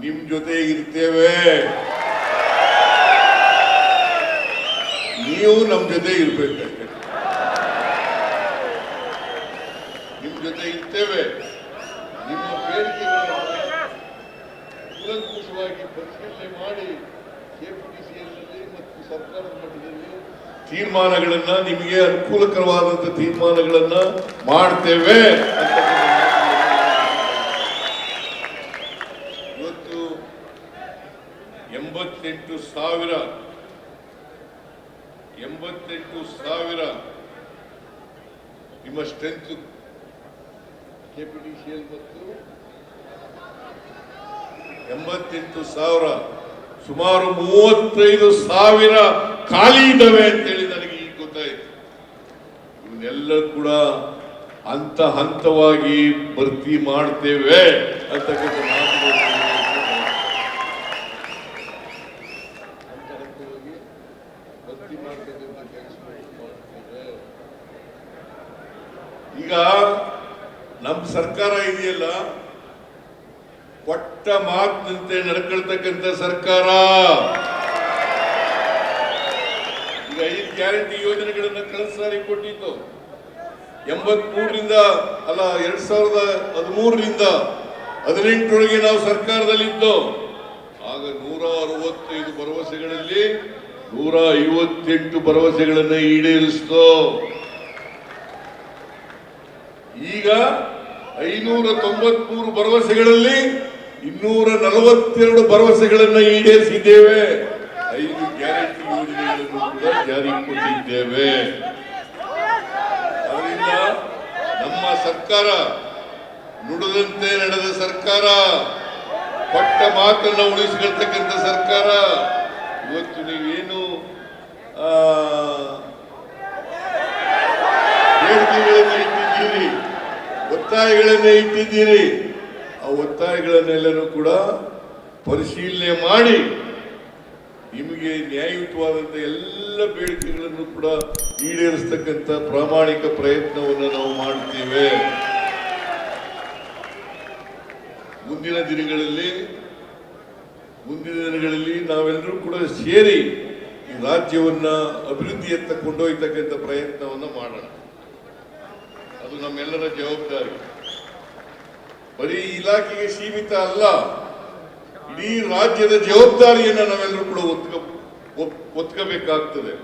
ನಿಮ್ ಜೊತೆ ಇರ್ತೇವೆ. ನೀವು ನಮ್ ಜೊತೆ ಇರ್ಬೇಕು. ನಿಮ್ ಜೊತೆ ಇರ್ತೇವೆ. ನಿಮ್ಮ ಬೇಡಿಕೆಗಳನ್ನು ಕೂಲಂಕುಷವಾಗಿ ಪರಿಶೀಲನೆ ಮಾಡಿ ಕೆಪಿಟಿಸಿಯಲ್ಲಿ ಮತ್ತು ಸರ್ಕಾರದ ಮಟ್ಟದಲ್ಲಿ ತೀರ್ಮಾನಗಳನ್ನ ನಿಮಗೆ ಅನುಕೂಲಕರವಾದಂತ ತೀರ್ಮಾನಗಳನ್ನ ಮಾಡ್ತೇವೆ ಅಂತಕ್ಕಂಥ ಮಾತುಗಳನ್ನು ಇವತ್ತು ಎಂಬತ್ತೆಂಟು ಸಾವಿರ. ಎಂಬತ್ತೆಂಟು ಸಾವಿರ. ನಿಮ್ಮ ಸ್ಟ್ರೆಂತ್ ಕೆಪಿಟಿಸಿಎಲ್ ಮತ್ತು ಎಂಬತ್ತೆಂಟು ಸಾವಿರ. ಸುಮಾರು ಮೂವತ್ತೈದು ಸಾವಿರ ಖಾಲಿ ಇದ್ದಾವೆ ಅಂತೇಳಿ ನನಗೆ ಈಗ ಗೊತ್ತಾಯ್ತು. ಇವನ್ನೆಲ್ಲ ಕೂಡ ಹಂತ ಹಂತವಾಗಿ ಭರ್ತಿ ಮಾಡ್ತೇವೆ ಅಂತಕ್ಕಂಥ ಮಾಡ್ತಕ್ಕಂಥ ಮಾಡ್ತೇವೆ ಈಗ ನಮ್ಮ ಸರ್ಕಾರ ಇದೆಯಲ್ಲ, ಕೊಟ್ಟ ಮಾತಿನಂತೆ ನಡ್ಕೊಳ್ತಕ್ಕಂಥ ಸರ್ಕಾರ. ಈಗ ಐದು ಗ್ಯಾರಂಟಿ ಯೋಜನೆಗಳನ್ನು ಕಳೆದ ಸಾರಿ ಕೊಟ್ಟಿತ್ತು. ಎಂಬತ್ಮೂರರಿಂದ ಅಲ್ಲ, ಎರಡ್ ಸಾವಿರದ ಹದಿಮೂರರಿಂದ ಹದಿನೆಂಟರೊಳಗೆ ನಾವು ಸರ್ಕಾರದಲ್ಲಿದ್ದು. ಆಗ ನೂರ ಅರವತ್ತೈದು ಭರವಸೆಗಳಲ್ಲಿ ನೂರ ಐವತ್ತೆಂಟು ಭರವಸೆಗಳನ್ನ ಈಡೇರಿಸಿತು. ಈಗ ಐನೂರ ತೊಂಬತ್ಮೂರು ಭರವಸೆಗಳಲ್ಲಿ ಇನ್ನೂರ ನಲವತ್ತೆರಡು ಭರವಸೆಗಳನ್ನ ಈಡೇರಿಸಿದ್ದೇವೆ. ಐದು ಗ್ಯಾರಂಟಿ ಯೋಜನೆಗಳನ್ನು ಕೂಡ ಜಾರಿಗೆ ಕೊಟ್ಟಿದ್ದೇವೆ. ಅದರಿಂದ ನಮ್ಮ ಸರ್ಕಾರ ನುಡಿದಂತೆ ನಡೆದ ಸರ್ಕಾರ. ಕೊಟ್ಟ ಮಾತನ್ನ ಉಳಿಸಿಕೊಳ್ತಕ್ಕಂಥ ಸರ್ಕಾರ. ಇವತ್ತು ನೀವೇನು ಬೇಡಿಕೆಗಳನ್ನು ಇಟ್ಟಿದ್ದೀರಿ, ಒತ್ತಾಯಗಳನ್ನು ಇಟ್ಟಿದ್ದೀರಿ, ಆ ಒತ್ತಾಯಗಳನ್ನೆಲ್ಲರೂ ಕೂಡ ಪರಿಶೀಲನೆ ಮಾಡಿ ನಿಮಗೆ ನ್ಯಾಯಯುತವಾದಂಥ ಎಲ್ಲ ಬೇಡಿಕೆಗಳನ್ನು ಕೂಡ ಈಡೇರಿಸ್ತಕ್ಕಂಥ ಪ್ರಾಮಾಣಿಕ ಪ್ರಯತ್ನವನ್ನು ನಾವು ಮಾಡ್ತೇವೆ. ಮುಂದಿನ ದಿನಗಳಲ್ಲಿ ಮುಂದಿನ ದಿನಗಳಲ್ಲಿ ನಾವೆಲ್ಲರೂ ಕೂಡ ಸೇರಿ ಈ ರಾಜ್ಯವನ್ನ ಅಭಿವೃದ್ಧಿಯತ್ತ ಕೊಂಡೊಯ್ತಕ್ಕಂಥ ಪ್ರಯತ್ನವನ್ನ ಮಾಡೋಣ. ಅದು ನಮ್ಮೆಲ್ಲರ ಜವಾಬ್ದಾರಿ. ಬರೀ ಇಲಾಖೆಗೆ ಸೀಮಿತ ಅಲ್ಲ, ಇಡೀ ರಾಜ್ಯದ ಜವಾಬ್ದಾರಿಯನ್ನ ನಾವೆಲ್ಲರೂ ಕೂಡ ಒತ್ಕ ಒತ್ಕಬೇಕಾಗ್ತದೆ.